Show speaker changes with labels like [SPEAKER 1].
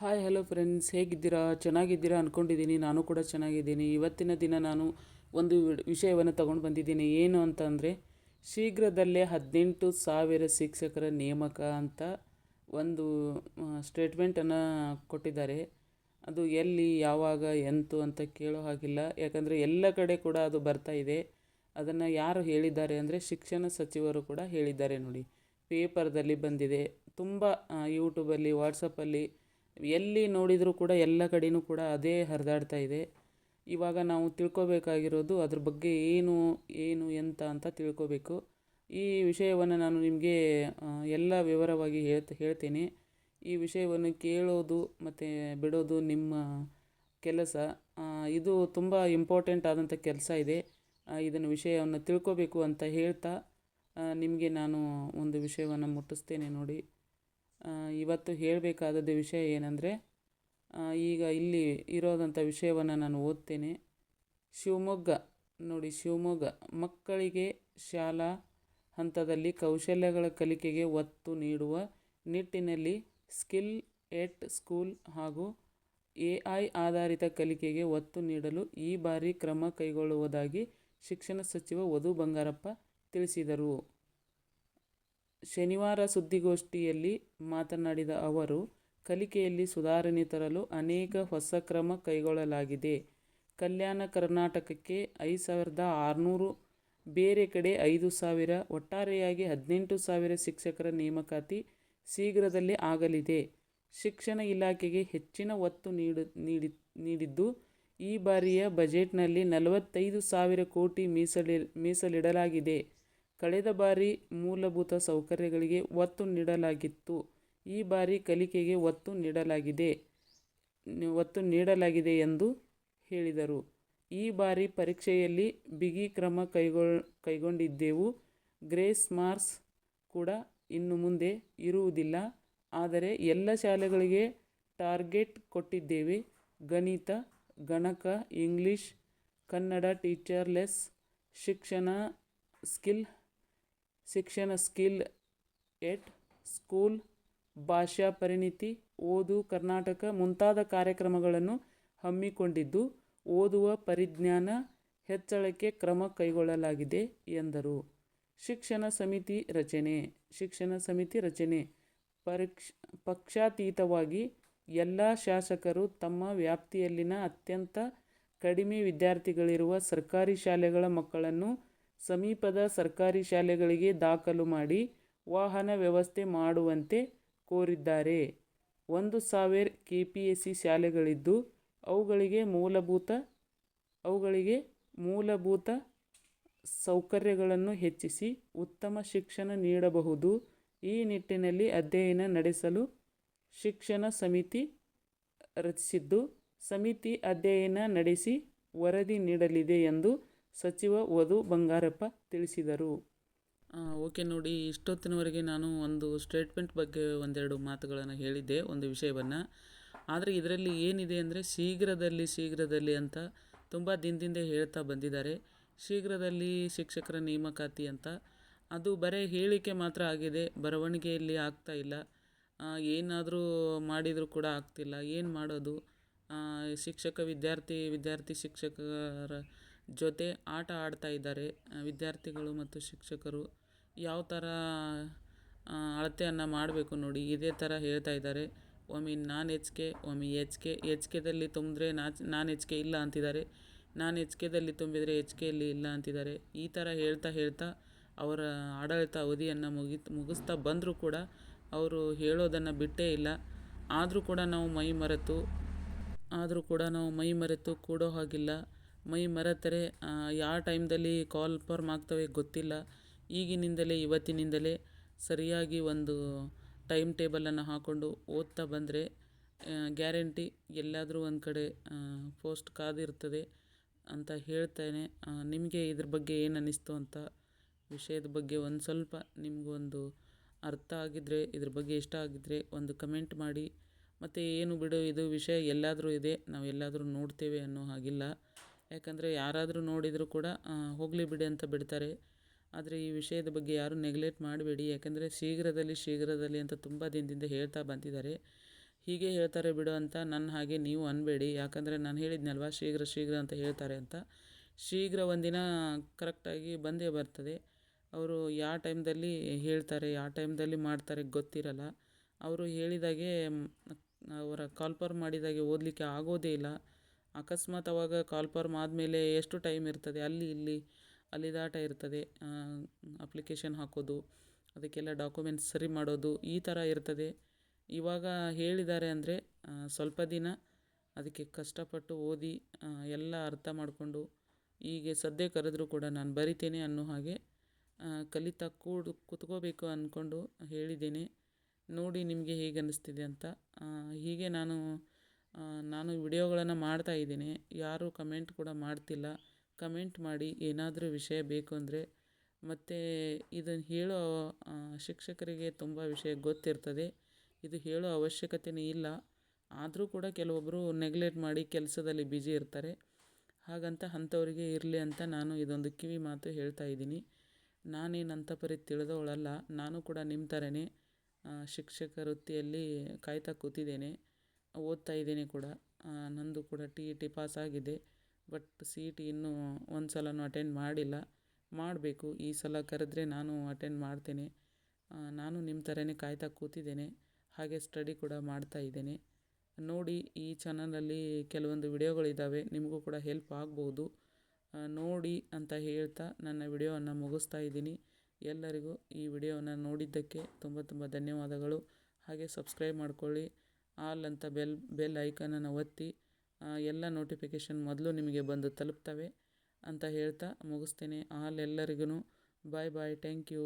[SPEAKER 1] Hi hello friends ಹೇಗಿದ್ದೀರಾ? ಚೆನ್ನಾಗಿದ್ದೀರಾ ಅಂದ್ಕೊಂಡಿದ್ದೀನಿ ನಾನು ಕೂಡ ಚೆನ್ನಾಗಿದ್ದೀನಿ. ಇವತ್ತಿನ ದಿನ ನಾನು ಒಂದು ವಿಷಯವನ್ನು ತಗೊಂಡು ಬಂದಿದ್ದೀನಿ. ಏನು ಅಂತ ಅಂದರೆ, ಶೀಘ್ರದಲ್ಲೇ ಹದಿನೆಂಟು ಸಾವಿರ ಶಿಕ್ಷಕರ ನೇಮಕ ಅಂತ ಒಂದು ಸ್ಟೇಟ್ಮೆಂಟನ್ನು ಕೊಟ್ಟಿದ್ದಾರೆ. ಅದು ಎಲ್ಲಿ, ಯಾವಾಗ, ಎಂತು ಅಂತ ಕೇಳೋ ಹಾಗಿಲ್ಲ. ಯಾಕಂದರೆ ಎಲ್ಲ ಕಡೆ ಕೂಡ ಅದು ಬರ್ತಾ ಇದೆ. ಅದನ್ನು ಯಾರು ಹೇಳಿದ್ದಾರೆ ಅಂದರೆ, ಶಿಕ್ಷಣ ಸಚಿವರು ಕೂಡ ಹೇಳಿದ್ದಾರೆ ನೋಡಿ. ಪೇಪರ್ದಲ್ಲಿ ಬಂದಿದೆ. ತುಂಬ ಯೂಟ್ಯೂಬಲ್ಲಿ ವಾಟ್ಸಪ್ಪಲ್ಲಿ ಎಲ್ಲಿ ನೋಡಿದರೂ ಕೂಡ ಎಲ್ಲ ಕಡೆಯೂ ಕೂಡ ಅದೇ ಹರಿದಾಡ್ತಾ ಇದೆ. ಇವಾಗ ನಾವು ತಿಳ್ಕೊಬೇಕಾಗಿರೋದು ಅದ್ರ ಬಗ್ಗೆ ಏನು ಏನು, ಎಂತ ಅಂತ ತಿಳ್ಕೊಬೇಕು. ಈ ವಿಷಯವನ್ನು ನಾನು ನಿಮಗೆ ಎಲ್ಲ ವಿವರವಾಗಿ ಹೇಳ್ತ, ಹೇಳ್ತೇನೆ. ಈ ವಿಷಯವನ್ನು ಕೇಳೋದು ಮತ್ತು ಬಿಡೋದು ನಿಮ್ಮ ಕೆಲಸ. ಇದು ತುಂಬ ಇಂಪಾರ್ಟೆಂಟ್ ಆದಂಥ ಕೆಲಸ ಇದೆ. ಇದನ್ನು ವಿಷಯವನ್ನು ತಿಳ್ಕೊಬೇಕು ಅಂತ ಹೇಳ್ತಾ ನಿಮಗೆ ನಾನು ಒಂದು ವಿಷಯವನ್ನು ಮುಟ್ಟಿಸ್ತೇನೆ ನೋಡಿ. ಇವತ್ತು ಹೇಳಬೇಕಾದದ್ದು ವಿಷಯ ಏನಂದರೆ ಈಗ ಇಲ್ಲಿ ಇರೋದಂಥ ವಿಷಯವನ್ನು ನಾನು ಓದ್ತೇನೆ. ಶಿವಮೊಗ್ಗ, ನೋಡಿ ಶಿವಮೊಗ್ಗ, ಮಕ್ಕಳಿಗೆ ಶಾಲಾ ಹಂತದಲ್ಲಿ ಕೌಶಲ್ಯಗಳ ಕಲಿಕೆಗೆ ಒತ್ತು ನೀಡುವ ನಿಟ್ಟಿನಲ್ಲಿ ಸ್ಕಿಲ್ ಎಟ್ ಸ್ಕೂಲ್ ಹಾಗೂ ಎ ಐ ಆಧಾರಿತ ಕಲಿಕೆಗೆ ಒತ್ತು ನೀಡಲು ಈ ಬಾರಿ ಕ್ರಮ ಕೈಗೊಳ್ಳುವುದಾಗಿ ಶಿಕ್ಷಣ ಸಚಿವ ವಧು ಬಂಗಾರಪ್ಪ ತಿಳಿಸಿದರು. ಶನಿವಾರ ಸುದ್ದಿಗೋಷ್ಠಿಯಲ್ಲಿ ಮಾತನಾಡಿದ ಅವರು, ಕಲಿಕೆಯಲ್ಲಿ ಸುಧಾರಣೆ ತರಲು ಅನೇಕ ಹೊಸ ಕ್ರಮ ಕೈಗೊಳ್ಳಲಾಗಿದೆ. ಕಲ್ಯಾಣ ಕರ್ನಾಟಕಕ್ಕೆ ಐದು ಸಾವಿರದ ಆರುನೂರು, ಬೇರೆ ಕಡೆ ಐದು ಸಾವಿರ, ಒಟ್ಟಾರೆಯಾಗಿ ಹದಿನೆಂಟು ಸಾವಿರ ಶಿಕ್ಷಕರ ನೇಮಕಾತಿ ಶೀಘ್ರದಲ್ಲೇ ಆಗಲಿದೆ. ಶಿಕ್ಷಣ ಇಲಾಖೆಗೆ ಹೆಚ್ಚಿನ ಒತ್ತು ನೀಡು, ನೀಡಿ, ನೀಡಿದ್ದು, ಈ ಬಾರಿಯ ಬಜೆಟ್ನಲ್ಲಿ ನಲವತ್ತೈದು ಸಾವಿರ ಕೋಟಿ ಮೀಸಲಿ, ಮೀಸಲಿಡಲಾಗಿದೆ. ಕಳೆದ ಬಾರಿ ಮೂಲಭೂತ ಸೌಕರ್ಯಗಳಿಗೆ ಒತ್ತು ನೀಡಲಾಗಿತ್ತು. ಈ ಬಾರಿ ಕಲಿಕೆಗೆ ಒತ್ತು ನೀಡಲಾಗಿದೆ ಒತ್ತು ನೀಡಲಾಗಿದೆ ಎಂದು ಹೇಳಿದರು. ಈ ಬಾರಿ ಪರೀಕ್ಷೆಯಲ್ಲಿ ಬಿಗಿ ಕ್ರಮ ಕೈಗೊಳ್, ಕೈಗೊಂಡಿದ್ದೆವು. ಗ್ರೇಸ್ ಮಾರ್ಕ್ಸ್ ಕೂಡ ಇನ್ನು ಮುಂದೆ ಇರುವುದಿಲ್ಲ. ಆದರೆ ಎಲ್ಲ ಶಾಲೆಗಳಿಗೆ ಟಾರ್ಗೆಟ್ ಕೊಟ್ಟಿದ್ದೇವೆ. ಗಣಿತ, ಗಣಕ, ಇಂಗ್ಲಿಷ್, ಕನ್ನಡ ಟೀಚರ್ಲೆಸ್, ಶಿಕ್ಷಣ ಸ್ಕಿಲ್ ಶಿಕ್ಷಣ ಸ್ಕಿಲ್ ಎಟ್ ಸ್ಕೂಲ್ ಭಾಷಾ ಪರಿಣಿತಿ ಓದು ಕರ್ನಾಟಕ ಮುಂತಾದ ಕಾರ್ಯಕ್ರಮಗಳನ್ನು ಹಮ್ಮಿಕೊಂಡಿದ್ದು, ಓದುವ ಪರಿಜ್ಞಾನ ಹೆಚ್ಚಳಕ್ಕೆ ಕ್ರಮ ಕೈಗೊಳ್ಳಲಾಗಿದೆ ಎಂದರು. ಶಿಕ್ಷಣ ಸಮಿತಿ ರಚನೆ, ಶಿಕ್ಷಣ ಸಮಿತಿ ರಚನೆ ಪರೀಕ್ಷ, ಪಕ್ಷಾತೀತವಾಗಿ ಎಲ್ಲ ಶಾಸಕರು ತಮ್ಮ ವ್ಯಾಪ್ತಿಯಲ್ಲಿನ ಅತ್ಯಂತ ಕಡಿಮೆ ವಿದ್ಯಾರ್ಥಿಗಳಿರುವ ಸರ್ಕಾರಿ ಶಾಲೆಗಳ ಮಕ್ಕಳನ್ನು ಸಮೀಪದ ಸರ್ಕಾರಿ ಶಾಲೆಗಳಿಗೆ ದಾಖಲು ಮಾಡಿ ವಾಹನ ವ್ಯವಸ್ಥೆ ಮಾಡುವಂತೆ ಕೋರಿದ್ದಾರೆ. ಒಂದು ಸಾವಿರ ಕೆ ಪಿ ಎಸ್ ಸಿ ಶಾಲೆಗಳಿದ್ದು, ಅವುಗಳಿಗೆ ಮೂಲಭೂತ ಅವುಗಳಿಗೆ ಮೂಲಭೂತ ಸೌಕರ್ಯಗಳನ್ನು ಹೆಚ್ಚಿಸಿ ಉತ್ತಮ ಶಿಕ್ಷಣ ನೀಡಬಹುದು. ಈ ನಿಟ್ಟಿನಲ್ಲಿ ಅಧ್ಯಯನ ನಡೆಸಲು ಶಿಕ್ಷಣ ಸಮಿತಿ ರಚಿಸಿದ್ದು, ಸಮಿತಿ ಅಧ್ಯಯನ ನಡೆಸಿ ವರದಿ ನೀಡಲಿದೆ ಎಂದು ಸಚಿವ ವಧು ಬಂಗಾರಪ್ಪ ತಿಳಿಸಿದರು. ಓಕೆ ನೋಡಿ, ಇಷ್ಟೊತ್ತಿನವರೆಗೆ ನಾನು ಒಂದು ಸ್ಟೇಟ್ಮೆಂಟ್ ಬಗ್ಗೆ ಒಂದೆರಡು ಮಾತುಗಳನ್ನು ಹೇಳಿದ್ದೆ, ಒಂದು ವಿಷಯವನ್ನು. ಆದರೆ ಇದರಲ್ಲಿ ಏನಿದೆ ಅಂದರೆ, ಶೀಘ್ರದಲ್ಲಿ ಶೀಘ್ರದಲ್ಲಿ ಅಂತ ತುಂಬ ದಿನದಿಂದ ಹೇಳ್ತಾ ಬಂದಿದ್ದಾರೆ. ಶೀಘ್ರದಲ್ಲಿ ಶಿಕ್ಷಕರ ನೇಮಕಾತಿ ಅಂತ. ಅದು ಬರೇ ಹೇಳಿಕೆ ಮಾತ್ರ ಆಗಿದೆ, ಬರವಣಿಗೆಯಲ್ಲಿ ಆಗ್ತಾ ಇಲ್ಲ. ಏನಾದರೂ ಮಾಡಿದರೂ ಕೂಡ ಆಗ್ತಿಲ್ಲ. ಏನು ಮಾಡೋದು? ಶಿಕ್ಷಕ ವಿದ್ಯಾರ್ಥಿ ವಿದ್ಯಾರ್ಥಿ ಶಿಕ್ಷಕರ ಜೊತೆ ಆಟ ಆಡ್ತಾ ಇದ್ದಾರೆ ವಿದ್ಯಾರ್ಥಿಗಳು ಮತ್ತು ಶಿಕ್ಷಕರು. ಯಾವ ಥರ ಅಳತೆಯನ್ನು ಮಾಡಬೇಕು ನೋಡಿ, ಇದೇ ಥರ ಹೇಳ್ತಾ ಇದ್ದಾರೆ. ಒಮ್ಮೆ ನಾನ್ ಹೆಚ್ಕೆ ಒಮ್ಮೆ ಹೆಚ್ಕೆ ಹೆಚ್ಕೆದಲ್ಲಿ ತುಂಬಿದ್ರೆ ನಾಚ್ ನಾನ್ ಹೆಚ್ಕೆ ಇಲ್ಲ ಅಂತಿದ್ದಾರೆ. ನಾನು ಹೆಚ್ಕೆದಲ್ಲಿ ತುಂಬಿದರೆ ಹೆಚ್ಕೆಯಲ್ಲಿ ಇಲ್ಲ ಅಂತಿದ್ದಾರೆ. ಈ ಥರ ಹೇಳ್ತಾ ಹೇಳ್ತಾ ಅವರ ಆಡಳಿತ ಅವಧಿಯನ್ನು ಮುಗಿ ಮುಗಿಸ್ತಾ ಬಂದರೂ ಕೂಡ ಅವರು ಹೇಳೋದನ್ನು ಬಿಟ್ಟೇ ಇಲ್ಲ. ಆದರೂ ಕೂಡ ನಾವು ಮೈ ಮರೆತು, ಆದರೂ ಕೂಡ ನಾವು ಮೈ ಮರೆತು ಕೂಡೋ ಹಾಗಿಲ್ಲ. ಮೈ ಮರೆತರೆ ಯಾವ ಟೈಮ್ದಲ್ಲಿ ಕಾಲ್ ಫಾರ್ಮ್ ಆಗ್ತವೆ ಗೊತ್ತಿಲ್ಲ. ಈಗಿನಿಂದಲೇ, ಇವತ್ತಿನಿಂದಲೇ ಸರಿಯಾಗಿ ಒಂದು ಟೈಮ್ ಟೇಬಲನ್ನು ಹಾಕ್ಕೊಂಡು ಓದ್ತಾ ಬಂದರೆ ಗ್ಯಾರಂಟಿ ಎಲ್ಲಾದರೂ ಒಂದು ಕಡೆ ಪೋಸ್ಟ್ ಕಾದಿರ್ತದೆ ಅಂತ ಹೇಳ್ತೇನೆ. ನಿಮಗೆ ಇದ್ರ ಬಗ್ಗೆ ಏನು ಅನ್ನಿಸ್ತು ಅಂತ ವಿಷಯದ ಬಗ್ಗೆ ಒಂದು ಸ್ವಲ್ಪ ನಿಮಗೊಂದು ಅರ್ಥ ಆಗಿದ್ದರೆ ಇದ್ರ ಬಗ್ಗೆ ಇಷ್ಟ ಆಗಿದ್ದರೆ ಒಂದು ಕಮೆಂಟ್ ಮಾಡಿ. ಮತ್ತು ಏನು ಬಿಡು, ಇದು ವಿಷಯ ಎಲ್ಲಾದರೂ ಇದೆ ನಾವು ಎಲ್ಲಾದರೂ ನೋಡ್ತೇವೆ ಅನ್ನೋ ಹಾಗಿಲ್ಲ. ಯಾಕಂದರೆ ಯಾರಾದರೂ ನೋಡಿದರೂ ಕೂಡ ಹೋಗಲಿ ಬಿಡಿ ಅಂತ ಬಿಡ್ತಾರೆ. ಆದರೆ ಈ ವಿಷಯದ ಬಗ್ಗೆ ಯಾರೂ ನೆಗ್ಲೆಕ್ಟ್ ಮಾಡಬೇಡಿ. ಯಾಕಂದರೆ ಶೀಘ್ರದಲ್ಲಿ ಶೀಘ್ರದಲ್ಲಿ ಅಂತ ತುಂಬ ದಿನದಿಂದ ಹೇಳ್ತಾ ಬಂದಿದ್ದಾರೆ. ಹೀಗೆ ಹೇಳ್ತಾರೆ ಬಿಡು ಅಂತ ನನ್ನ ಹಾಗೆ ನೀವು ಅನ್ಬೇಡಿ. ಯಾಕಂದರೆ ನಾನು ಹೇಳಿದ್ನಲ್ವ, ಶೀಘ್ರ ಶೀಘ್ರ ಅಂತ ಹೇಳ್ತಾರೆ ಅಂತ. ಶೀಘ್ರ ಒಂದಿನ ಕರೆಕ್ಟಾಗಿ ಬಂದೇ ಬರ್ತದೆ. ಅವರು ಯಾವ ಟೈಮ್ದಲ್ಲಿ ಹೇಳ್ತಾರೆ, ಯಾವ ಟೈಮ್ದಲ್ಲಿ ಮಾಡ್ತಾರೆ ಗೊತ್ತಿರಲ್ಲ. ಅವರು ಹೇಳಿದಾಗೆ, ಅವರ ಕಾಲ್ಪರ್ ಮಾಡಿದಾಗೆ ಓದಲಿಕ್ಕೆ ಆಗೋದೇ ಇಲ್ಲ. ಅಕಸ್ಮಾತ್ ಅವಾಗ ಕಾಲ್ಫರ್ಮ್ ಆದಮೇಲೆ ಎಷ್ಟು ಟೈಮ್ ಇರ್ತದೆ? ಅಲ್ಲಿ, ಇಲ್ಲಿ ಅಲಿದಾಟ ಇರ್ತದೆ. ಅಪ್ಲಿಕೇಶನ್ ಹಾಕೋದು, ಅದಕ್ಕೆಲ್ಲ ಡಾಕ್ಯುಮೆಂಟ್ಸ್ ಸರಿ ಮಾಡೋದು, ಈ ಥರ ಇರ್ತದೆ. ಇವಾಗ ಹೇಳಿದ್ದಾರೆ ಅಂದರೆ ಸ್ವಲ್ಪ ದಿನ ಅದಕ್ಕೆ ಕಷ್ಟಪಟ್ಟು ಓದಿ ಎಲ್ಲ ಅರ್ಥ ಮಾಡಿಕೊಂಡು ಹೀಗೆ ಸದ್ಯ ಕರೆದರೂ ಕೂಡ ನಾನು ಬರಿತೇನೆ ಅನ್ನೋ ಹಾಗೆ ಕಲಿತಾ ಕೂಡು, ಕುತ್ಕೋಬೇಕು ಅಂದ್ಕೊಂಡು ಹೇಳಿದ್ದೇನೆ. ನೋಡಿ ನಿಮಗೆ ಹೇಗೆ ಅನ್ನಿಸ್ತಿದೆ ಅಂತ ಹೀಗೆ ನಾನು ನಾನು ವಿಡಿಯೋಗಳನ್ನು ಮಾಡ್ತಾ ಇದ್ದೀನಿ. ಯಾರೂ ಕಮೆಂಟ್ ಕೂಡ ಮಾಡ್ತಿಲ್ಲ. ಕಮೆಂಟ್ ಮಾಡಿ ಏನಾದರೂ ವಿಷಯ ಬೇಕು ಅಂದರೆ ಮತ್ತು ಇದನ್ನು ಹೇಳೋ ಶಿಕ್ಷಕರಿಗೆ ತುಂಬ ವಿಷಯ ಗೊತ್ತಿರ್ತದೆ. ಇದು ಹೇಳೋ ಅವಶ್ಯಕತೆಯೇ ಇಲ್ಲ. ಆದರೂ ಕೂಡ ಕೆಲವೊಬ್ಬರು ನೆಗ್ಲೆಕ್ಟ್ ಮಾಡಿ ಕೆಲಸದಲ್ಲಿ ಬ್ಯುಸಿ ಇರ್ತಾರೆ. ಹಾಗಂತ ಅಂಥವ್ರಿಗೆ ಇರಲಿ ಅಂತ ನಾನು ಇದೊಂದು ಕಿವಿ ಮಾತು ಹೇಳ್ತಾ ಇದ್ದೀನಿ. ನಾನೇನು ಅಂಥ ಪರಿ ತಿಳಿದವಳಲ್ಲ. ನಾನು ಕೂಡ ನಿಮ್ಮ ಥರನೇ ಶಿಕ್ಷಕ ವೃತ್ತಿಯಲ್ಲಿ ಕಾಯ್ತಾ ಕೂತಿದ್ದೇನೆ. ಓದ್ತಾ ಇದ್ದೀನಿ ಕೂಡ. ನಂದು ಕೂಡ ಟಿ ಇ ಟಿ ಪಾಸ್ ಆಗಿದೆ. ಬಟ್ ಸಿ ಇ ಟಿ ಇನ್ನೂ ಒಂದು ಸಲನೂ ಅಟೆಂಡ್ ಮಾಡಿಲ್ಲ. ಮಾಡಬೇಕು. ಈ ಸಲ ಕರೆದ್ರೆ ನಾನು ಅಟೆಂಡ್ ಮಾಡ್ತೇನೆ. ನಾನು ನಿಮ್ಮ ಥರನೇ ಕಾಯ್ತಾ ಕೂತಿದ್ದೇನೆ. ಹಾಗೆ ಸ್ಟಡಿ ಕೂಡ ಮಾಡ್ತಾ ಇದ್ದೇನೆ. ನೋಡಿ, ಈ ಚಾನಲಲ್ಲಿ ಕೆಲವೊಂದು ವಿಡಿಯೋಗಳಿದ್ದಾವೆ ನಿಮಗೂ ಕೂಡ ಹೆಲ್ಪ್ ಆಗ್ಬೋದು. ನೋಡಿ ಅಂತ ಹೇಳ್ತಾ ನನ್ನ ವಿಡಿಯೋವನ್ನು ಮುಗಿಸ್ತಾ ಇದ್ದೀನಿ. ಎಲ್ಲರಿಗೂ ಈ ವಿಡಿಯೋವನ್ನು ನೋಡಿದ್ದಕ್ಕೆ ತುಂಬ ತುಂಬ ಧನ್ಯವಾದಗಳು. ಹಾಗೆ ಸಬ್ಸ್ಕ್ರೈಬ್ ಮಾಡ್ಕೊಳ್ಳಿ. ಆಲ್ ಅಂತ ಬೆಲ್ ಬೆಲ್ ಐಕನನ್ನು ಒತ್ತಿ ಎಲ್ಲ ನೋಟಿಫಿಕೇಷನ್ ಮೊದಲು ನಿಮಗೆ ಬಂದು ತಲುಪ್ತವೆ ಅಂತ ಹೇಳ್ತಾ ಮುಗಿಸ್ತೇನೆ. ಆಲ್ ಎಲ್ಲರಿಗೂ ಬಾಯ್ ಬಾಯ್, ಥ್ಯಾಂಕ್ ಯು.